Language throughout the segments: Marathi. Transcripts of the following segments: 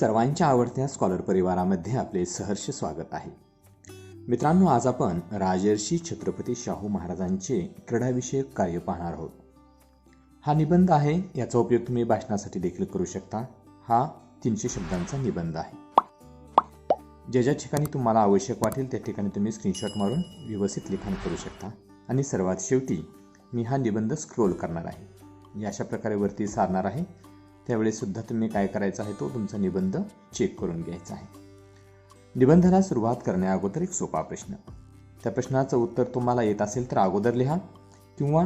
सर्वांच्या आवडत्या स्कॉलर परिवारामध्ये आपले सहर्ष स्वागत आहे. मित्रांनो आज आपण राजर्षी छत्रपती शाहू महाराजांचे क्रीडाविषयक कार्य पाहणार आहोत. हा निबंध आहे याचा उपयोग तुम्ही भाषणासाठी देखील करू शकता. हा तीनशे शब्दांचा निबंध आहे. ज्या ज्या ठिकाणी तुम्हाला आवश्यक वाटेल त्या ठिकाणी तुम्ही स्क्रीनशॉट मारून व्यवस्थित लिखाण करू शकता. आणि सर्वात शेवटी मी हा निबंध स्क्रोल करणार आहे. अशा प्रकारे वरती सारणार आहे. त्यावेळीसुद्धा तुम्ही काय करायचं आहे तो तुमचा निबंध चेक करून घ्यायचा आहे. निबंधाला सुरुवात करण्याअगोदर एक सोपा प्रश्न. त्या प्रश्नाचं उत्तर तुम्हाला येत असेल तर अगोदर लिहा. किंवा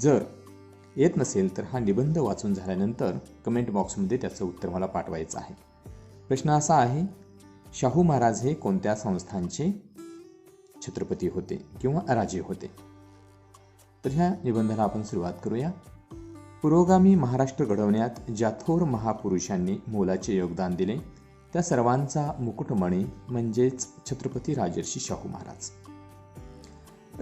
जर येत नसेल तर हा निबंध वाचून झाल्यानंतर कमेंट बॉक्समध्ये त्याचं उत्तर मला पाठवायचं आहे. प्रश्न असा आहे शाहू महाराज हे कोणत्या संस्थांचे छत्रपती होते किंवा राजे होते? तर ह्या निबंधाला आपण सुरुवात करूया. पुरोगामी महाराष्ट्र घडवण्यात ज्या थोर महापुरुषांनी मोलाचे योगदान दिले त्या सर्वांचा मुकुटमणी म्हणजेच छत्रपती राजर्षी शाहू महाराज.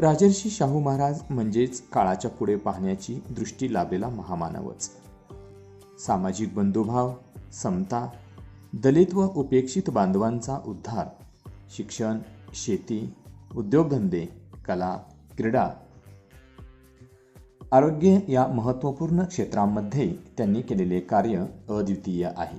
राजर्षी शाहू महाराज म्हणजेच काळाच्या पुढे पाहण्याची दृष्टी लाभलेला महामानवच. सामाजिक बंधुभाव समता दलित व उपेक्षित बांधवांचा उद्धार शिक्षण शेती उद्योगधंदे कला क्रीडा आरोग्य या महत्त्वपूर्ण क्षेत्रांमध्ये त्यांनी केलेले कार्य अद्वितीय आहे.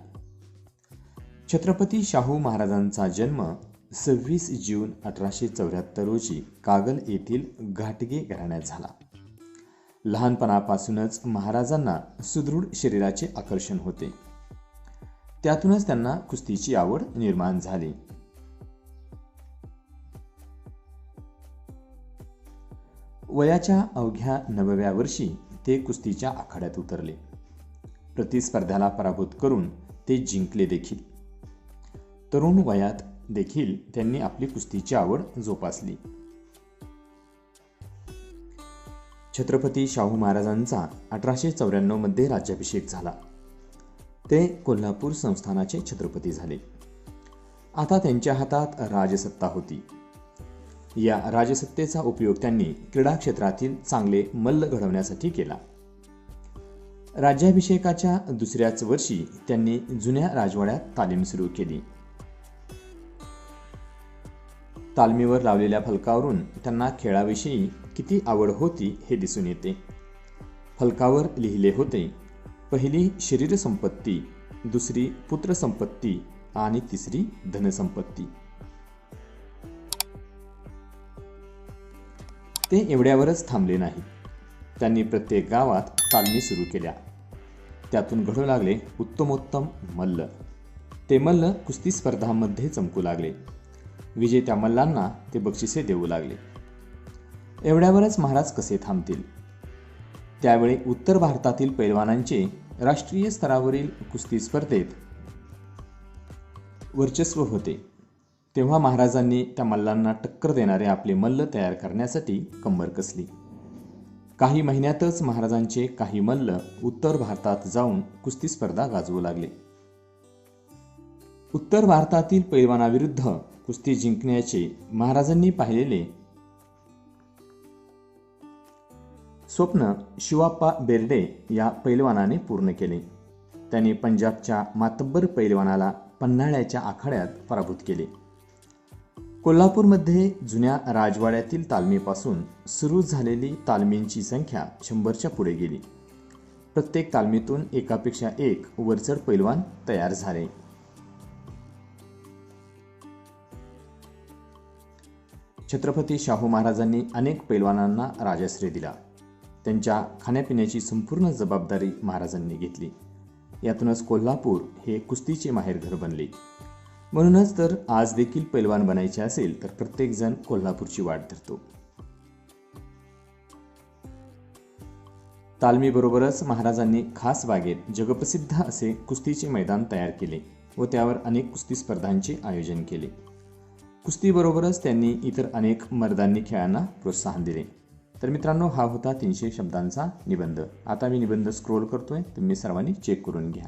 छत्रपती शाहू महाराजांचा जन्म सव्वीस जून अठराशे चौऱ्याहत्तर रोजी कागल येथील घाटगे घराण्यात झाला. लहानपणापासूनच महाराजांना सुदृढ शरीराचे आकर्षण होते. त्यातूनच त्यांना कुस्तीची आवड निर्माण झाली. वयाच्या अवघ्या नवव्या वर्षी ते कुस्तीच्या आखाड्यात उतरले. प्रतिस्पर्ध्याला पराभूत करून ते जिंकले देखील. तरुण वयात देखील त्यांनी आपली कुस्तीची आवड जोपासली. छत्रपती शाहू महाराजांचा अठराशे चौऱ्याण्णवमध्ये राज्याभिषेक झाला. ते कोल्हापूर संस्थानाचे छत्रपती झाले. आता त्यांच्या हातात राजसत्ता होती. या राजसत्तेचा उपयोग त्यांनी क्रीडा क्षेत्रातील चांगले मल्ल घडवण्यासाठी केला. राज्याभिषेकाच्या दुसऱ्याच वर्षी त्यांनी जुन्या राजवाड्यात तालीम सुरू केली. तालमीवर लावलेल्या फलकावरून त्यांना खेळाविषयी किती आवड होती हे दिसून येते. फलकावर लिहिले होते पहिली शरीर संपत्ती दुसरी पुत्र संपत्ती आणि तिसरी धनसंपत्ती. ते एवढ्यावरच थांबले नाही. त्यांनी प्रत्येक गावात तालमी सुरू केल्या. त्यातून घडू लागले उत्तमोत्तम मल्ल. ते मल्ल कुस्ती स्पर्धांमध्ये चमकू लागले. विजेत्या मल्लांना ते बक्षिसे देऊ लागले. एवढ्यावरच महाराज कसे थांबतील? त्यावेळी उत्तर भारतातील पैलवानांचे राष्ट्रीय स्तरावरील कुस्ती स्पर्धेत वर्चस्व होते. तेव्हा महाराजांनी त्या मल्लांना टक्कर देणारे आपले मल्ल तयार करण्यासाठी कंबर कसली. काही महिन्यातच महाराजांचे काही मल्ल उत्तर भारतात जाऊन कुस्ती स्पर्धा गाजवू लागले. उत्तर भारतातील पैलवानाविरुद्ध कुस्ती जिंकण्याचे महाराजांनी पाहिलेले स्वप्न शिवाप्पा बेर्डे या पैलवानाने पूर्ण केले. त्याने पंजाबच्या मातब्बर पैलवानाला पन्हाळ्याच्या आखाड्यात पराभूत केले. कोल्हापूरमध्ये जुन्या राजवाड्यातील तालमीपासून सुरू झालेली तालमींची संख्या शंभरच्या पुढे गेली. प्रत्येक तालमीतून एकापेक्षा एक वरचढ पैलवान तयार झाले. छत्रपती शाहू महाराजांनी अनेक पैलवानांना राजाश्रय दिला. त्यांच्या खाण्यापिण्याची संपूर्ण जबाबदारी महाराजांनी घेतली. यातूनच कोल्हापूर हे कुस्तीचे माहेरघर बनले. म्हणूनच तर आज देखील पैलवान बनायचे असेल तर प्रत्येकजण कोल्हापूरची वाट धरतो. तालमीबरोबरच महाराजांनी खास बागेत जगप्रसिद्ध असे कुस्तीचे मैदान तयार केले व त्यावर अनेक कुस्ती स्पर्धांचे आयोजन केले. कुस्तीबरोबरच त्यांनी इतर अनेक मर्दांनी खेळांना प्रोत्साहन दिले. तर मित्रांनो हा होता तीनशे शब्दांचा निबंध. आता मी निबंध स्क्रोल करतोय. तुम्ही सर्वांनी चेक करून घ्या.